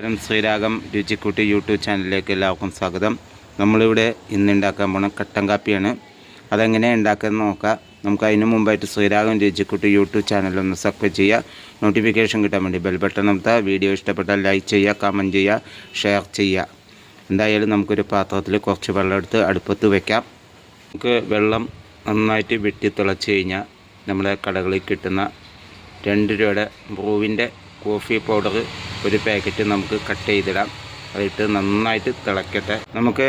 നമസ്കാരം. ശ്രീരാഗം രുചിക്കുട്ടി യൂട്യൂബ് ചാനലിലേക്ക് എല്ലാവർക്കും സ്വാഗതം. നമ്മളിവിടെ ഇന്ന് ഉണ്ടാക്കാൻ പോണ കട്ടൻ കാപ്പിയാണ്. അതെങ്ങനെ ഉണ്ടാക്കുന്നത് നോക്കാം. നമുക്ക് അതിന് മുമ്പായിട്ട് ശ്രീരാഗം രുചിക്കുട്ടി യൂട്യൂബ് ചാനൽ ഒന്ന് സബ്സ്ക്രൈബ് ചെയ്യുക. നോട്ടിഫിക്കേഷൻ കിട്ടാൻ വേണ്ടി ബെൽ ബട്ടൺ വീഡിയോ ഇഷ്ടപ്പെട്ടാൽ ലൈക്ക് ചെയ്യുക കമന്റ് ചെയ്യുക ഷെയർ ചെയ്യുക. എന്തായാലും നമുക്കൊരു പാത്രത്തിൽ കുറച്ച് വെള്ളം എടുത്ത് അടുപ്പത്ത് വെക്കാം. നമുക്ക് വെള്ളം നന്നായിട്ട് വെട്ടി തിളച്ച് കഴിഞ്ഞാൽ നമ്മുടെ കടകളിൽ കിട്ടുന്ന രണ്ട് രൂപയുടെ ബ്രൂവിന്റെ കോഫി പൗഡർ ഒരു പാക്കറ്റ് നമുക്ക് കട്ട് ചെയ്തിടാം. അതിട്ട് നന്നായിട്ട് തിളക്കട്ടെ. നമുക്ക്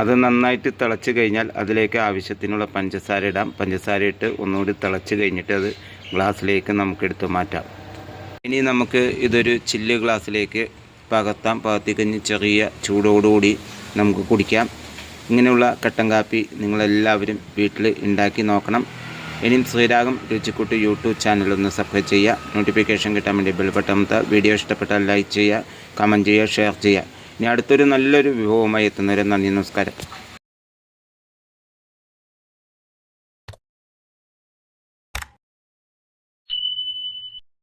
അത് നന്നായിട്ട് തിളച്ച് കഴിഞ്ഞാൽ അതിലേക്ക് ആവശ്യത്തിനുള്ള പഞ്ചസാര ഇടാം. പഞ്ചസാര ഇട്ട് ഒന്നുകൂടി തിളച്ച് കഴിഞ്ഞിട്ട് അത് ഗ്ലാസ്സിലേക്ക് നമുക്ക് എടുത്ത് മാറ്റാം. ഇനി നമുക്ക് ഇതൊരു ചില്ല് ഗ്ലാസ്സിലേക്ക് പകത്താം പകർത്തി കഴിഞ്ഞ് ചെറിയ ചൂടോടുകൂടി നമുക്ക് കുടിക്കാം. ഇങ്ങനെയുള്ള കട്ടൻ കാപ്പി നിങ്ങളെല്ലാവരും വീട്ടിൽ ഉണ്ടാക്കി നോക്കണം. ഇനിയും ശ്രീരാഗം രുചിക്കുട്ടി യൂട്യൂബ് ചാനൽ ഒന്ന് സബ്സ്ക്രൈബ് ചെയ്യുക. നോട്ടിഫിക്കേഷൻ കിട്ടാൻ വേണ്ടി ബെൽ ബട്ടൺ അമർത്തുക. വീഡിയോ ഇഷ്ടപ്പെട്ടാൽ ലൈക്ക് ചെയ്യുക. കമന്റ് ചെയ്യുക ഷെയർ ചെയ്യുക. ഇനി അടുത്തൊരു നല്ലൊരു വിഭവമായി എത്തുന്നവരെ നന്ദി നമസ്കാരം.